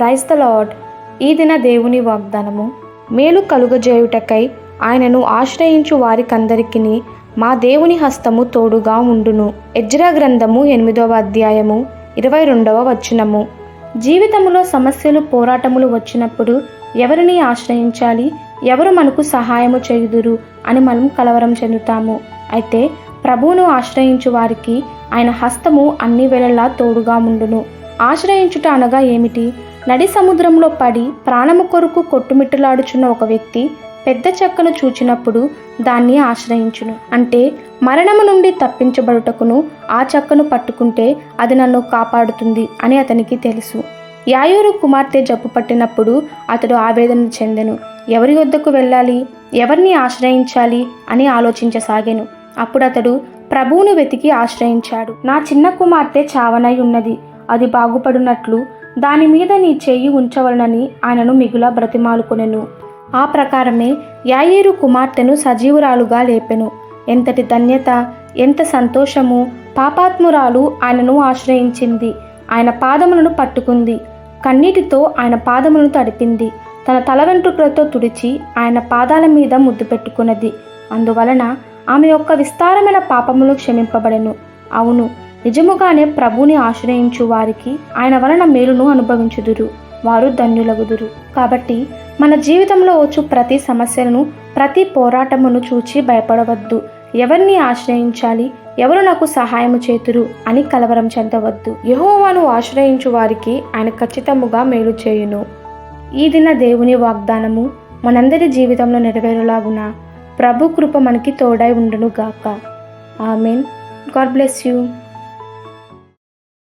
Praise the lord ఈ దిన దేవుని వాగ్దానము. మేలు కలుగజేయుటకై ఆయనను ఆశ్రయించు వారికందరికిని మా దేవుని హస్తము తోడుగా ఉండును. ఎజ్రా గ్రంథము ఎనిమిదవ అధ్యాయము ఇరవై రెండవ వచనము. జీవితంలో సమస్యలు పోరాటములు వచ్చినప్పుడు ఎవరిని ఆశ్రయించాలి? ఎవరు మనకు సహాయము చేయుదురు? అని మనం కలవరం చెందుతాము. అయితే ప్రభువును ఆశ్రయించు వారికి ఆయన హస్తము అన్ని వేళలా తోడుగా ఉండును. ఆశ్రయించుట అనగా ఏమిటి? నడి సముద్రంలో పడి ప్రాణము కొరకు కొట్టుమిట్టులాడుచున్న ఒక వ్యక్తి పెద్ద చెక్కను చూచినప్పుడు దాన్ని ఆశ్రయించును. అంటే మరణము నుండి తప్పించబడుటకును ఆ చెక్కను పట్టుకుంటే అది నన్ను కాపాడుతుంది అని అతనికి తెలుసు. యాయూరు కుమార్తె జబ్బు పట్టినప్పుడు అతడు ఆవేదన చెందెను. ఎవరి వద్దకు వెళ్ళాలి? ఎవరిని ఆశ్రయించాలి? అని ఆలోచించసాగాను. అప్పుడు అతడు ప్రభువును వెతికి ఆశ్రయించాడు. నా చిన్న కుమార్తె చావనై ఉన్నది. అది బాగుపడినట్లు దాని మీద నీ చెయ్యి ఉంచవలనని ఆయనను మిగుల బ్రతిమాలుకొనెను ఆ ప్రకారమే యాయేరు కుమార్తెను సజీవురాలుగా లేపెను. ఎంతటి ధన్యత ఎంత సంతోషము పాపాత్మురాలు ఆయనను ఆశ్రయించింది. ఆయన పాదములను పట్టుకుంది. కన్నీటితో ఆయన పాదములను తడిపింది. తన తల వెంట్రుకలతో తుడిచి ఆయన పాదాల మీద ముద్దు పెట్టుకున్నది. అందువలన ఆమె యొక్క విస్తారమైన పాపములు క్షమింపబడెను. అవును నిజముగానే ప్రభుని ఆశ్రయించు వారికి ఆయన వలన మేలును అనుభవించుదురు. వారు ధన్యులగుదురు. కాబట్టి మన జీవితంలో వచ్చు ప్రతి సమస్యలను ప్రతి పోరాటమును చూచి భయపడవద్దు. ఎవరిని ఆశ్రయించాలి ఎవరు నాకు సహాయము చేతురు అని కలవరం చెందవద్దు. యహోవాను ఆశ్రయించు వారికి ఆయన ఖచ్చితముగా మేలు చేయును. ఈ దిన దేవుని వాగ్దానము మనందరి జీవితంలో నెరవేరులాగున. ప్రభు కృప మనకి తోడై ఉండును గాక ఆమెన్. God bless you.